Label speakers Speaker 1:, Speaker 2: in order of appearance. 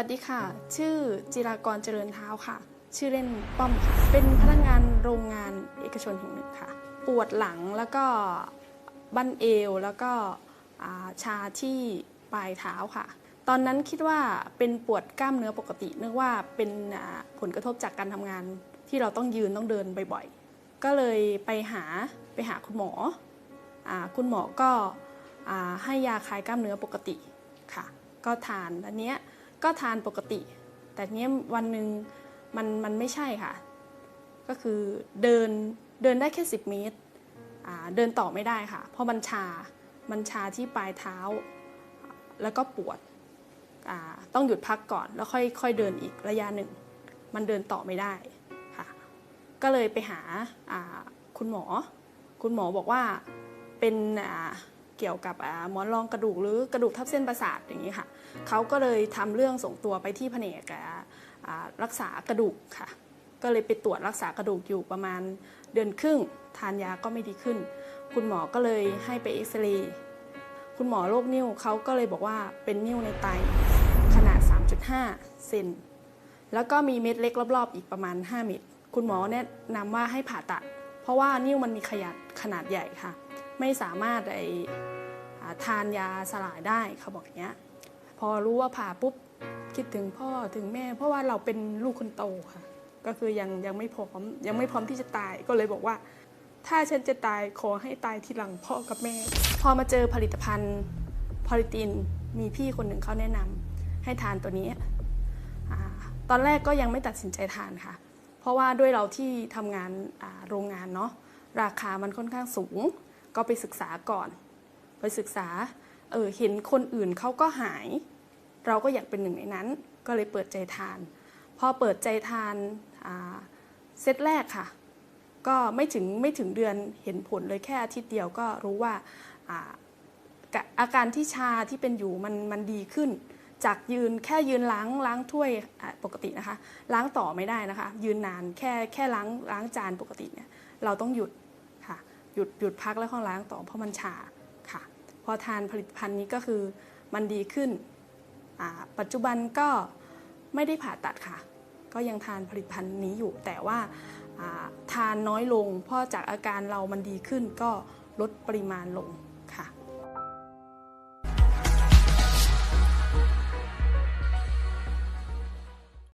Speaker 1: วัสดีค่ะ ชื่อจิรากรเจริญเท้าค่ะ ชื่อเล่นป้อมค่ะ เป็นพนักงานโรงงานเอกชนแห่งหนึ่งค่ะ ปวดหลังแล้วก็บั้นเอวแล้วก็ชาที่ปลายเท้าค่ะ ตอนนั้นคิดว่าเป็นปวดกล้ามเนื้อปกตินึกว่าเป็นผลกระทบจากการทำงานที่เราต้องยืนต้องเดินบ่อยๆ ก็เลยไปหาไปหาคุณหมออคุณหมอก็อให้ยาคลายกล้ามเนื้อปกติค่ะ ก็ทานอันเนี้ย ก็ทานปกติ แต่เนี้ยวันหนึ่งมันมันไม่ใช่ค่ะ ก็คือเดินเดินได้แค่ 10 เมตร เดินต่อไม่ได้ค่ะ เพราะมันชา มันชาที่ปลายเท้า แล้วก็ปวด ต้องหยุดพักก่อน แล้วค่อยค่อยเดินอีกระยะหนึ่ง มันเดินต่อไม่ได้ค่ะ ก็เลยไปหาคุณหมอ คุณหมอบอกว่าเป็น เกี่ยวกับหมอนรองกระดูกหรือกระดูกทับเส้นประสาทอย่างนี้ค่ะเขาก็เลยทำเรื่องส่งตัวไปที่แผนกรักษากระดูกค่ะ ก็เลยไปตรวจรักษากระดูกอยู่ประมาณเดือนครึ่ง ทานยาก็ไม่ดีขึ้น คุณหมอก็เลยให้ไปเอ็กซเรย์คุณหมอโรคนิ่วเขาก็เลยบอกว่าเป็นนิ่วในไตขนาด 3.5 เซนแล้วก็มีเม็ดเล็กรอบๆ อีกประมาณ 5 เม็ดคุณหมอแนะนำว่าให้ผ่าตัด เพราะว่านิ่วมันมีขนาดขนาดใหญ่ค่ะ ไม่สามารถไอทานยาสลายได้เขาบอกอย่างเงี้ยพอรู้ว่าผ่าปุ๊บคิดถึงพ่อถึงแม่ เพราะว่าเราเป็นลูกคนโตค่ะ ก็คือยังยังไม่พร้อมยังไม่พร้อมที่จะตายก็เลยบอกว่า ถ้าฉันจะตายขอให้ตายทีหลังพ่อกับแม่ พอมาเจอผลิตภัณฑ์พอลิตินมีพี่คนหนึ่งเขาแนะนำให้ทานตัวนี้อตอนแรกก็ยังไม่ตัดสินใจทานค่ะ เพราะว่าด้วยเราที่ทำงานโรงงานเนาะราคามันค่อนข้างสูง ก็ไปศึกษาก่อน ไปศึกษา เออเห็นคนอื่นเขาก็หาย เราก็อยากเป็นหนึ่งในนั้น ก็เลยเปิดใจทาน พอเปิดใจทานเซตแรกค่ะ ก็ไม่ถึงไม่ถึงเดือนเห็นผลเลยแค่อาทิตย์เดียวก็รู้ว่าอาการที่ชาที่เป็นอยู่มันมันดีขึ้น จากยืนแค่ยืนล้างล้างถ้วยปกตินะคะ ล้างต่อไม่ได้นะคะ ยืนนานแค่แค่ล้างล้างจานปกติเนี่ยเราต้องหยุด หยุดหยุดพักแล้วค่อยล้างต่อเพราะมันชาค่ะ พอทานผลิตภัณฑ์นี้ก็คือมันดีขึ้น ปัจจุบันก็ไม่ได้ผ่าตัดค่ะ ก็ยังทานผลิตภัณฑ์นี้อยู่ แต่ว่าทานน้อยลงเพราะจากอาการเรามันดีขึ้นก็ลดปริมาณลง